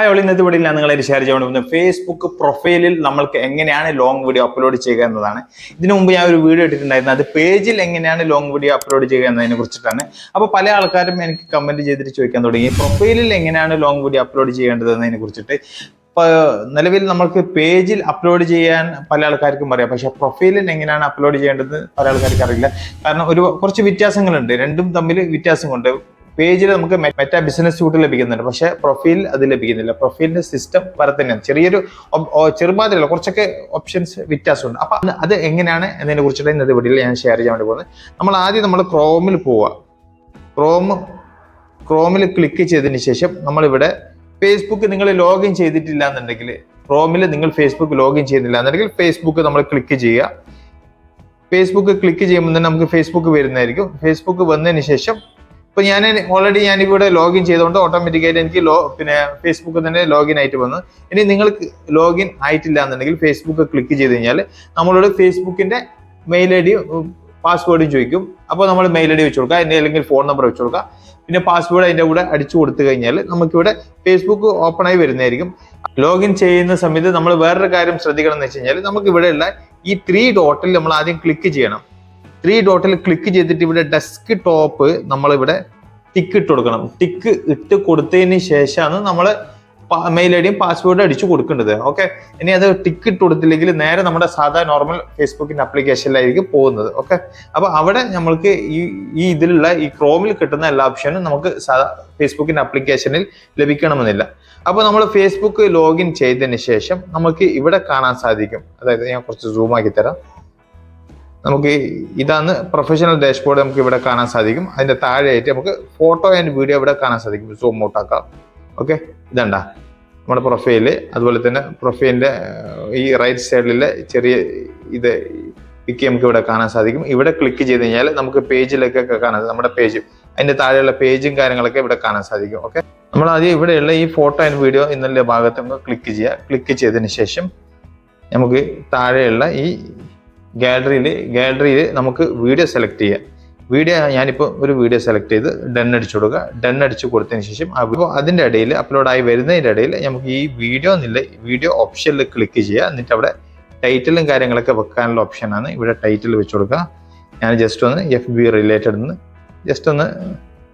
Hi all ഇന്നത്തെ വീഡിയോയിൽ ഞാൻ നിങ്ങളെ ഷെയർ ചെയ്യാൻ ഫേസ്ബുക്ക് പ്രൊഫൈലിൽ നമ്മൾക്ക് എങ്ങനെയാണ് ലോങ് വീഡിയോ അപ്ലോഡ് ചെയ്യുക എന്നതാണ്. ഇതിനു മുമ്പ് ഞാൻ ഒരു വീഡിയോ ഇട്ടിട്ടുണ്ടായിരുന്നു. അത് പേജിൽ എങ്ങനെയാണ് ലോങ് വീഡിയോ അപ്ലോഡ് ചെയ്യുക എന്നതിനെ കുറിച്ചിട്ടാണ്. അപ്പോൾ പല ആൾക്കാരും എനിക്ക് കമന്റ് ചെയ്തിട്ട് ചോദിക്കാൻ തുടങ്ങി. പ്രൊഫൈലിൽ എങ്ങനെയാണ് ലോങ് വീഡിയോ അപ്ലോഡ് ചെയ്യേണ്ടത് എന്നതിനെ കുറിച്ചിട്ട്. നിലവിൽ നമ്മൾക്ക് പേജിൽ അപ്ലോഡ് ചെയ്യാൻ പല ആൾക്കാർക്കും അറിയാം. പക്ഷെ പ്രൊഫൈലിൽ എങ്ങനെയാണ് അപ്ലോഡ് ചെയ്യേണ്ടത് പല ആൾക്കാർക്ക് അറിയില്ല. കാരണം ഒരു കുറച്ച് വ്യത്യാസങ്ങളുണ്ട്. രണ്ടും തമ്മിൽ വ്യത്യാസമുണ്ട് പേജിൽ നമുക്ക് മെറ്റ ബിസിനസ് സ്യൂട്ട് ലഭിക്കുന്നുണ്ട്. പക്ഷെ പ്രൊഫൈൽ അത് ലഭിക്കുന്നില്ല. പ്രൊഫൈലിന്റെ സിസ്റ്റം വേറെ തന്നെയാണ് ചെറിയൊരു ഒബ്- കുറച്ചൊക്കെ ഓപ്ഷൻസ് വ്യത്യാസമുണ്ട്. അപ്പൊ അത് എങ്ങനെയാണ് എന്നതിനെ കുറിച്ചിട്ട് ഇന്നത്തെ വീഡിയോയിൽ ഞാൻ ഷെയർ ചെയ്യാൻ വേണ്ടി പോകുന്നത്. നമ്മൾ ആദ്യം നമ്മൾ ക്രോമിൽ പോവുക ക്രോം ക്രോമിൽ ക്ലിക്ക് ചെയ്തതിന് ശേഷം നമ്മളിവിടെ ഫേസ്ബുക്ക് നിങ്ങൾ ലോഗിൻ ചെയ്തിട്ടില്ല എന്നുണ്ടെങ്കിൽ ക്രോമിൽ നിങ്ങൾ ഫേസ്ബുക്ക് ലോഗിൻ ചെയ്യുന്നില്ല എന്നുണ്ടെങ്കിൽ ഫേസ്ബുക്ക് നമ്മൾ ക്ലിക്ക് ചെയ്യുക. ഫേസ്ബുക്ക് ക്ലിക്ക് ചെയ്യുമ്പോൾ തന്നെ നമുക്ക് ഫേസ്ബുക്ക് വരുന്നതായിരിക്കും. ഫേസ്ബുക്ക് വന്നതിന് ശേഷം ഇപ്പൊ ഞാൻ ഓൾറെഡി ഞാൻ ഇവിടെ ലോഗിൻ ചെയ്തുകൊണ്ട് ഓട്ടോമാറ്റിക്കായിട്ട് എനിക്ക് ലോ പിന്നെ ഫേസ്ബുക്ക് തന്നെ ലോഗിൻ ആയിട്ട് വന്നു. ഇനി നിങ്ങൾക്ക് ലോഗിൻ ആയിട്ടില്ല എന്നുണ്ടെങ്കിൽ ഫേസ്ബുക്ക് ക്ലിക്ക് ചെയ്ത് കഴിഞ്ഞാൽ നമ്മളോട് ഫേസ്ബുക്കിന്റെ മെയിൽ ഐ ഡി പാസ്വേഡും ചോദിക്കും. അപ്പോൾ നമ്മൾ മെയിൽ ഐ ഡി വെച്ച് കൊടുക്കുക. അതിന്റെ അല്ലെങ്കിൽ ഫോൺ നമ്പർ വെച്ച് കൊടുക്കുക. പിന്നെ പാസ്വേഡ് അതിന്റെ കൂടെ അടിച്ചു കൊടുത്തു കഴിഞ്ഞാൽ നമുക്കിവിടെ ഫേസ്ബുക്ക് ഓപ്പൺ ആയി വരുന്നതായിരിക്കും. ലോഗിൻ ചെയ്യുന്ന സമയത്ത് നമ്മൾ വേറൊരു കാര്യം ശ്രദ്ധിക്കണം എന്ന് വെച്ച് കഴിഞ്ഞാൽ നമുക്ക് ഇവിടെയുള്ള ഈ ത്രീ ഡോട്ടിൽ നമ്മൾ ആദ്യം ക്ലിക്ക് ചെയ്യണം. ത്രീ ഡോട്ടിൽ ക്ലിക്ക് ചെയ്തിട്ട് ഇവിടെ ഡെസ്ക് ടോപ്പ് നമ്മളിവിടെ ടിക്ക് ഇട്ട് കൊടുക്കണം. ടിക്ക് ഇട്ട് കൊടുത്തതിന് ശേഷമാണ് നമ്മൾ മെയിൽ ഐ ഡിയും പാസ്വേഡും അടിച്ചു കൊടുക്കേണ്ടത്. ഓക്കെ ഇനി അത് ടിക്ക് ഇട്ട് കൊടുത്തില്ലെങ്കിൽ നേരെ നമ്മുടെ സാധാ നോർമൽ ഫേസ്ബുക്കിന്റെ ആപ്ലിക്കേഷനിലായിരിക്കും പോകുന്നത്. ഓക്കെ അപ്പോൾ അവിടെ നമ്മൾക്ക് ഈ ഈ ഇതിലുള്ള ഈ ക്രോമിൽ കിട്ടുന്ന എല്ലാ ഓപ്ഷനും നമുക്ക് സാധാ ഫേസ്ബുക്കിന്റെ ആപ്ലിക്കേഷനിൽ ലഭിക്കണമെന്നില്ല. അപ്പോൾ നമ്മൾ ഫേസ്ബുക്ക് ലോഗിൻ ചെയ്തതിന് ശേഷം നമുക്ക് ഇവിടെ കാണാൻ സാധിക്കും. അതായത് ഞാൻ കുറച്ച് സൂമാക്കി തരാം. നമുക്ക് ഇതാണ് പ്രൊഫഷണൽ ഡാഷ്ബോർഡ് നമുക്ക് ഇവിടെ കാണാൻ സാധിക്കും. അതിന്റെ താഴെയായിട്ട് നമുക്ക് ഫോട്ടോ ആൻഡ് വീഡിയോ ഇവിടെ കാണാൻ സാധിക്കും. സൂം ഔട്ട് ആക്കാം. ഓക്കെ ഇതണ്ട? നമ്മുടെ പ്രൊഫൈൽ അതുപോലെ തന്നെ പ്രൊഫൈലിന്റെ ഈ റൈറ്റ് സൈഡിലെ ചെറിയ ഇത് പിക്ക് നമുക്ക് ഇവിടെ കാണാൻ സാധിക്കും. ഇവിടെ ക്ലിക്ക് ചെയ്ത് കഴിഞ്ഞാൽ നമുക്ക് പേജിലൊക്കെ കാണാൻ നമ്മുടെ പേജ് അതിന്റെ താഴെയുള്ള പേജും കാര്യങ്ങളൊക്കെ ഇവിടെ കാണാൻ സാധിക്കും. ഓക്കെ നമ്മൾ ആദ്യം ഇവിടെയുള്ള ഈ ഫോട്ടോ ആൻഡ് വീഡിയോ എന്നുള്ള ഭാഗത്ത് നമുക്ക് ക്ലിക്ക് ചെയ്യുക ക്ലിക്ക് ചെയ്തതിന് ശേഷം നമുക്ക് താഴെയുള്ള ഈ ഗാലറിയിൽ ഗാലറിയിൽ നമുക്ക് വീഡിയോ സെലക്ട് ചെയ്യാം. വീഡിയോ ഞാനിപ്പോൾ ഒരു വീഡിയോ സെലക്ട് ചെയ്ത് ഡൺ അടിച്ചു കൊടുക്കുക. ഡൺ അടിച്ചു കൊടുത്തതിന് ശേഷം അപ്പോൾ അതിന്റെ ഇടയിൽ അപ്ലോഡായി വരുന്നതിന്റെ ഇടയിൽ നമുക്ക് ഈ വീഡിയോ നില വീഡിയോ ഓപ്ഷനിൽ ക്ലിക്ക് ചെയ്യുക. എന്നിട്ട് അവിടെ ടൈറ്റിലും കാര്യങ്ങളൊക്കെ വെക്കാനുള്ള ഓപ്ഷനാണ് ഇവിടെ ടൈറ്റിൽ വെച്ച് കൊടുക്കുക. ഞാൻ ജസ്റ്റ് ഒന്ന് എഫ് ബി റിലേറ്റഡ് എന്ന് ജസ്റ്റ് ഒന്ന്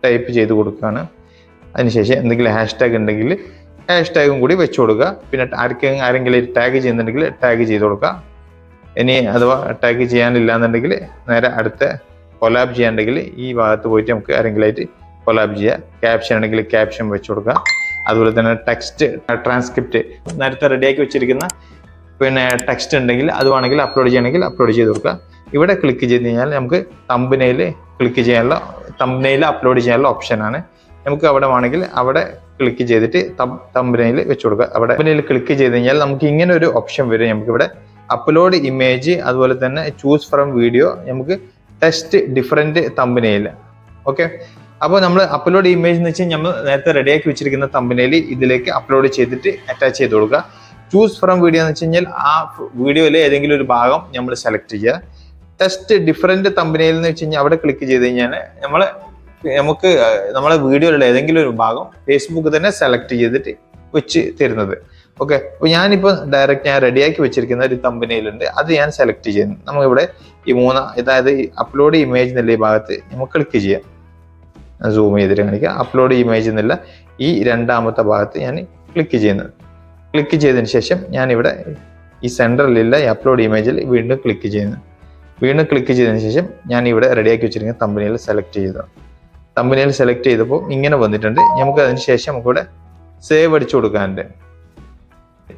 ടൈപ്പ് ചെയ്ത് കൊടുക്കുകയാണ്. അതിനുശേഷം എന്തെങ്കിലും ഹാഷ് ടാഗ് ഉണ്ടെങ്കിൽ ഹാഷ് ടാഗും കൂടി വെച്ച് കൊടുക്കുക. പിന്നെ ആർക്കെങ്കിലും ആരെങ്കിലും ടാഗ് ചെയ്യുന്നുണ്ടെങ്കിൽ ടാഗ് ചെയ്ത് കൊടുക്കുക. ഇനി അഥവാ അറ്റാക്ക് ചെയ്യാനില്ല എന്നുണ്ടെങ്കിൽ നേരെ അടുത്ത കൊലാബ് ചെയ്യാണ്ടെങ്കിൽ ഈ ഭാഗത്ത് പോയിട്ട് നമുക്ക് ആരെങ്കിലുമായിട്ട് കൊലാബ് ചെയ്യാം. ക്യാപ്ഷൻ ആണെങ്കിൽ ക്യാപ്ഷൻ വെച്ച് കൊടുക്കുക അതുപോലെ തന്നെ ടെക്സ്റ്റ് ട്രാൻസ്ക്രിപ്റ്റ് നേരത്തെ റെഡിയാക്കി വെച്ചിരിക്കുന്ന പിന്നെ ടെക്സ്റ്റ് ഉണ്ടെങ്കിൽ അത് വേണമെങ്കിൽ അപ്ലോഡ് ചെയ്യണമെങ്കിൽ അപ്ലോഡ് ചെയ്ത് കൊടുക്കുക ഇവിടെ ക്ലിക്ക് ചെയ്ത് കഴിഞ്ഞാൽ നമുക്ക് തമ്പനയിൽ ക്ലിക്ക് ചെയ്യാനുള്ള തമ്പനയിൽ അപ്ലോഡ് ചെയ്യാനുള്ള ഓപ്ഷനാണ് നമുക്ക് അവിടെ വേണമെങ്കിൽ അവിടെ ക്ലിക്ക് ചെയ്തിട്ട് തമ്പനയിൽ വെച്ച് കൊടുക്കുക അവിടെ തമ്പനയിൽ ക്ലിക്ക് ചെയ്ത് കഴിഞ്ഞാൽ നമുക്ക് ഇങ്ങനെ ഒരു ഓപ്ഷൻ വരും. നമുക്ക് ഇവിടെ അപ്ലോഡ് ഇമേജ് അതുപോലെ തന്നെ ചൂസ് ഫ്രം വീഡിയോ നമുക്ക് ടെസ്റ്റ് ഡിഫറെന്റ് തമ്പനയിൽ ഓക്കെ അപ്പോൾ നമ്മൾ അപ്ലോഡ് ഇമേജ് എന്ന് വെച്ചാൽ നമ്മൾ നേരത്തെ റെഡിയാക്കി വെച്ചിരിക്കുന്ന തമ്പനയിൽ ഇതിലേക്ക് അപ്ലോഡ് ചെയ്തിട്ട് അറ്റാച്ച് ചെയ്ത് കൊടുക്കുക. ചൂസ് ഫ്രം വീഡിയോ എന്ന് വെച്ച് ആ വീഡിയോയിലെ ഏതെങ്കിലും ഒരു ഭാഗം നമ്മൾ സെലക്ട് ചെയ്യുക. ടെസ്റ്റ് ഡിഫറെന്റ് തമ്പനയിൽ എന്ന് വെച്ച് അവിടെ ക്ലിക്ക് ചെയ്ത് കഴിഞ്ഞാൽ നമ്മൾ നമുക്ക് നമ്മളെ വീഡിയോയിലുള്ള ഏതെങ്കിലും ഒരു ഭാഗം ഫേസ്ബുക്ക് തന്നെ സെലക്ട് ചെയ്തിട്ട് വെച്ച് തരുന്നത്. ഓക്കെ അപ്പോൾ ഞാനിപ്പോൾ ഡയറക്റ്റ് ഞാൻ റെഡിയാക്കി വെച്ചിരിക്കുന്ന ഒരു തമ്പനിയിലുണ്ട് അത് ഞാൻ സെലക്ട് ചെയ്യുന്നു. നമുക്കിവിടെ ഈ മൂന്ന് അതായത് അപ്ലോഡ് ഇമേജ് എന്നുള്ള ഈ ഭാഗത്ത് നമുക്ക് ക്ലിക്ക് ചെയ്യാം. സൂം ചെയ്തിട്ട് കാണിക്കുക അപ്ലോഡ് ഇമേജ് എന്നുള്ള ഈ രണ്ടാമത്തെ ഭാഗത്ത് ഞാൻ ക്ലിക്ക് ചെയ്യുന്നത്. ക്ലിക്ക് ചെയ്തതിന് ശേഷം ഞാനിവിടെ ഈ സെന്ററിലുള്ള ഈ അപ്ലോഡ് ഇമേജിൽ വീണ്ടും ക്ലിക്ക് ചെയ്യുന്നു. വീണ്ടും ക്ലിക്ക് ചെയ്തതിന് ശേഷം ഞാൻ ഇവിടെ റെഡിയാക്കി വെച്ചിരിക്കുന്ന തമ്പനിയിൽ സെലക്ട് ചെയ്തു തമ്പനിയിൽ സെലക്ട് ചെയ്തപ്പോൾ ഇങ്ങനെ വന്നിട്ടുണ്ട്. നമുക്ക് അതിന് ശേഷം നമുക്കിവിടെ സേവ് അടിച്ചു കൊടുക്കാനുണ്ട്.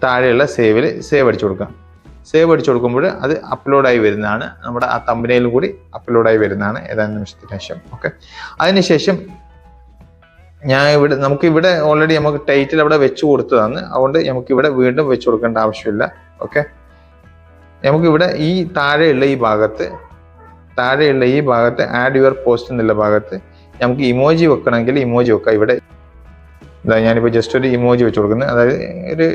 താഴെയുള്ള സേവിൽ സേവ് അടിച്ചു കൊടുക്കാം. സേവ് അടിച്ചു കൊടുക്കുമ്പോൾ അത് അപ്ലോഡായി വരുന്നതാണ്. നമ്മുടെ ആ തമ്പനയിലും കൂടി അപ്ലോഡായി വരുന്നതാണ്. ഏതാനും നിമിഷത്തിന് ശേഷം. ഓക്കെ അതിനുശേഷം ഞാൻ ഇവിടെ നമുക്ക് ഇവിടെ ഓൾറെഡി നമുക്ക് ടൈറ്റിൽ അവിടെ വെച്ച് കൊടുത്തതാണ്. അതുകൊണ്ട് നമുക്ക് ഇവിടെ വീണ്ടും വെച്ച് കൊടുക്കേണ്ട ആവശ്യമില്ല. ഓക്കെ നമുക്കിവിടെ ഈ താഴെയുള്ള ഈ ഭാഗത്ത് താഴെയുള്ള ഈ ഭാഗത്ത് ആഡ് യുവർ പോസ്റ്റ് എന്നുള്ള ഭാഗത്ത് നമുക്ക് ഇമോജി വെക്കണമെങ്കിൽ ഇമോജി വെക്കാം. ഇവിടെ ഇതാ ഞാനിപ്പോൾ ജസ്റ്റ് ഒരു ഇമോജി വെച്ച് കൊടുക്കുന്നത്. അതായത് ഒരു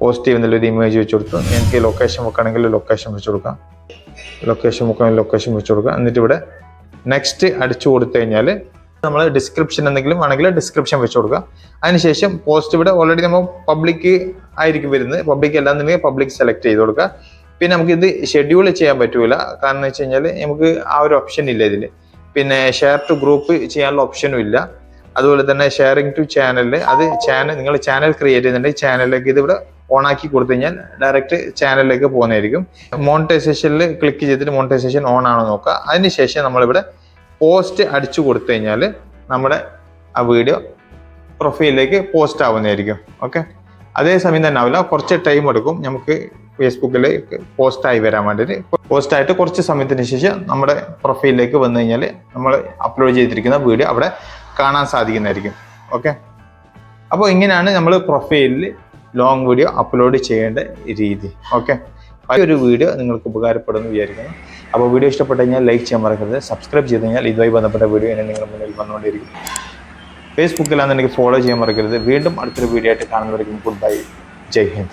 പോസിറ്റീവ് എന്നുള്ളൊരു ഇമേജ് വെച്ച് കൊടുത്തു. എനിക്ക് ലൊക്കേഷൻ വെക്കണമെങ്കിൽ ലൊക്കേഷൻ വെച്ച് കൊടുക്കാം. ലൊക്കേഷൻ വെക്കണമെങ്കിൽ ലൊക്കേഷൻ വെച്ച് കൊടുക്കാം. എന്നിട്ട് ഇവിടെ നെക്സ്റ്റ് അടിച്ചു കൊടുത്തു കഴിഞ്ഞാൽ നമ്മൾ ഡിസ്ക്രിപ്ഷൻ എന്തെങ്കിലും വേണമെങ്കിൽ ഡിസ്ക്രിപ്ഷൻ വെച്ച് കൊടുക്കുക അതിനുശേഷം പോസ്റ്റ് ഇവിടെ ഓൾറെഡി നമ്മൾ പബ്ലിക് ആയിരിക്കും വരുന്നത്. പബ്ലിക് അല്ലാന്നുണ്ടെങ്കിൽ പബ്ലിക് സെലക്ട് ചെയ്ത് കൊടുക്കുക. പിന്നെ നമുക്ക് ഇത് ഷെഡ്യൂൾ ചെയ്യാൻ പറ്റൂല. കാരണം വെച്ച് കഴിഞ്ഞാൽ നമുക്ക് ആ ഒരു ഓപ്ഷൻ ഇല്ല ഇതിൽ പിന്നെ ഷെയർ ടു ഗ്രൂപ്പ് ചെയ്യാനുള്ള ഓപ്ഷനും ഇല്ല. അതുപോലെ തന്നെ ഷെയറിങ് ടു ചാനൽ അത് ചാനൽ നിങ്ങൾ ചാനൽ ക്രിയേറ്റ് ചെയ്യുന്നുണ്ടെങ്കിൽ ചാനലിലേക്ക് ഇത് ഇവിടെ ഓൺ ആക്കി കൊടുത്തു കഴിഞ്ഞാൽ ഡയറക്റ്റ് ചാനലിലേക്ക് പോകുന്നതായിരിക്കും. മോണിറ്റൈസേഷനിൽ ക്ലിക്ക് ചെയ്തിട്ട് മോണിറ്റൈസേഷൻ ഓൺ ആണോ നോക്കുക. അതിനുശേഷം നമ്മളിവിടെ പോസ്റ്റ് അടിച്ചു കൊടുത്തു കഴിഞ്ഞാൽ നമ്മുടെ ആ വീഡിയോ പ്രൊഫൈലിലേക്ക് പോസ്റ്റ് ആവുന്നതായിരിക്കും. ഓക്കെ അതേ സമയം തന്നെ ആവില്ല. കുറച്ച് ടൈം എടുക്കും. നമുക്ക് ഫേസ്ബുക്കിൽ പോസ്റ്റായി വരാൻ വേണ്ടിയിട്ട്. പോസ്റ്റായിട്ട് കുറച്ച് സമയത്തിന് ശേഷം നമ്മുടെ പ്രൊഫൈലിലേക്ക് വന്നു കഴിഞ്ഞാൽ നമ്മൾ അപ്ലോഡ് ചെയ്തിരിക്കുന്ന വീഡിയോ അവിടെ കാണാൻ സാധിക്കുന്നതായിരിക്കും. ഓക്കെ അപ്പോൾ ഇങ്ങനെയാണ് നമ്മൾ പ്രൊഫൈലിൽ ലോങ് വീഡിയോ അപ്ലോഡ് ചെയ്യേണ്ട രീതി. ഓക്കെ ഒരു വീഡിയോ നിങ്ങൾക്ക് ഉപകാരപ്പെടുമെന്ന് വിചാരിക്കുന്നു. അപ്പോൾ വീഡിയോ ഇഷ്ടപ്പെട്ട് കഴിഞ്ഞാൽ ലൈക്ക് ചെയ്യാൻ മറക്കരുത്. സബ്സ്ക്രൈബ് ചെയ്ത് കഴിഞ്ഞാൽ ഇതുമായി ബന്ധപ്പെട്ട വീഡിയോ എന്നെ നിങ്ങളുടെ മുന്നിൽ വന്നുകൊണ്ടിരിക്കും ഫേസ്ബുക്കിലാണെന്നുണ്ടെങ്കിൽ ഫോളോ ചെയ്യാൻ മറക്കരുത്. വീണ്ടും അടുത്തൊരു വീഡിയോ ആയിട്ട് കാണുന്നവരെയും ഗുഡ് ബൈ ജയ് ഹിന്ദ്.